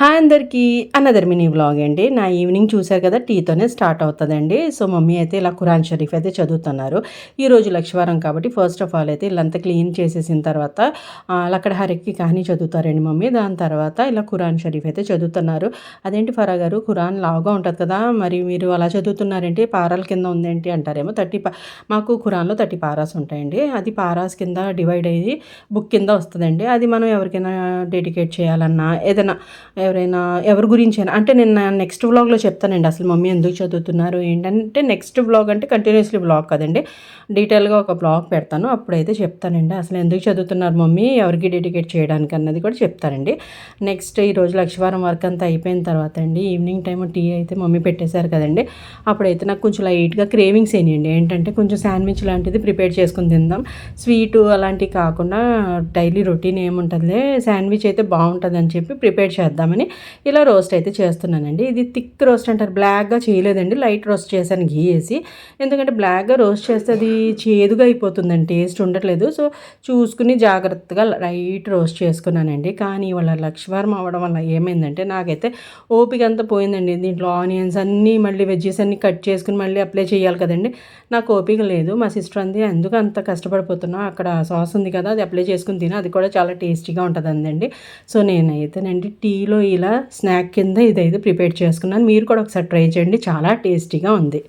Hi అందరికీ another mini vlog అండి. నా ఈవినింగ్ చూశారు కదా టీతోనే స్టార్ట్ అవుతుందండి. సో మమ్మీ అయితే ఇలా ఖురాన్ షరీఫ్ అయితే చదువుతున్నారు. ఈరోజు లక్షవారం కాబట్టి ఫస్ట్ ఆఫ్ ఆల్ అయితే ఇల్లంతా క్లీన్ చేసేసిన తర్వాత అక్కడ లక్కడ హరికి కానీ చదువుతారండి మమ్మీ. దాని తర్వాత ఇలా ఖురాన్ షరీఫ్ అయితే చదువుతున్నారు. అదేంటి ఫరా గారు ఖురాన్ లావుగా ఉంటుంది కదా మరి మీరు అలా చదువుతున్నారంటే పారాల కింద ఉందేంటి అంటారేమో. థర్టీ పా మాకు ఖురాన్లో థర్టీ పారాస్ ఉంటాయండి. అది పారాస్ కింద డివైడ్ అయ్యి బుక్ కింద వస్తుందండి. అది మనం ఎవరికైనా డెడికేట్ చేయాలన్నా ఏదైనా ఎవరైనా ఎవరి గురించైనా. అంటే నేను నెక్స్ట్ వ్లాగ్లో చెప్తానండి అసలు మమ్మీ ఎందుకు చదువుతున్నారు ఏంటంటే నెక్స్ట్ వ్లాగ్ అంటే కంటిన్యూస్లీ బ్లాగ్ కదండి. డీటెయిల్గా ఒక బ్లాగ్ పెడతాను అప్పుడైతే చెప్తానండి అసలు ఎందుకు చదువుతున్నారు మమ్మీ ఎవరికి డెడికేట్ చేయడానికి అన్నది కూడా చెప్తానండి. నెక్స్ట్ ఈరోజు లక్షవారం వర్క్ అంతా అయిపోయిన తర్వాత అండి ఈవినింగ్ టైం టీ అయితే మమ్మీ పెట్టేశారు కదండి. అప్పుడైతే నాకు కొంచెం లైట్గా క్రేవింగ్స్ అయినాయండి ఏంటంటే కొంచెం శాండ్విచ్ లాంటిది ప్రిపేర్ చేసుకుని తిందాం. స్వీట్ అలాంటివి కాకుండా డైలీ రొటీన్ ఏముంటుందిలే శాండ్విచ్ అయితే బాగుంటుంది అని చెప్పి ప్రిపేర్ చేద్దాం చేద్దామని ఇలా రోస్ట్ అయితే చేస్తున్నానండి. ఇది థిక్ రోస్ట్ అంటారు. బ్లాక్గా చేయలేదండి. లైట్ రోస్ట్ చేశాను ఘీ వేసి ఎందుకంటే బ్లాక్గా రోస్ట్ చేస్తే అది చేదుగా అయిపోతుందండి. టేస్ట్ ఉండట్లేదు. సో చూసుకుని జాగ్రత్తగా లైట్ రోస్ట్ చేసుకున్నానండి. కానీ వాళ్ళ లక్షవారం అవ్వడం వల్ల ఏమైందంటే నాకైతే ఓపిక అంతా పోయిందండి. దీంట్లో ఆనియన్స్ అన్నీ మళ్ళీ వెజ్జెస్ అన్నీ కట్ చేసుకుని మళ్ళీ అప్లై చేయాలి కదండి. నాకు ఓపిక లేదు. మా సిస్టర్ అంది ఎందుకు అంత కష్టపడిపోతున్నా అక్కడ సాస్ ఉంది కదా అది అప్లై చేసుకుని తిన. అది కూడా చాలా టేస్టీగా ఉంటుంది అందండి సో నేనైతేనండి టీలో ఇలా స్నాక్ కింద ఇదైతే ప్రిపేర్ చేసుకున్నాను. మీరు కూడా ఒకసారి ట్రై చేయండి. చాలా టేస్టీగా ఉంది.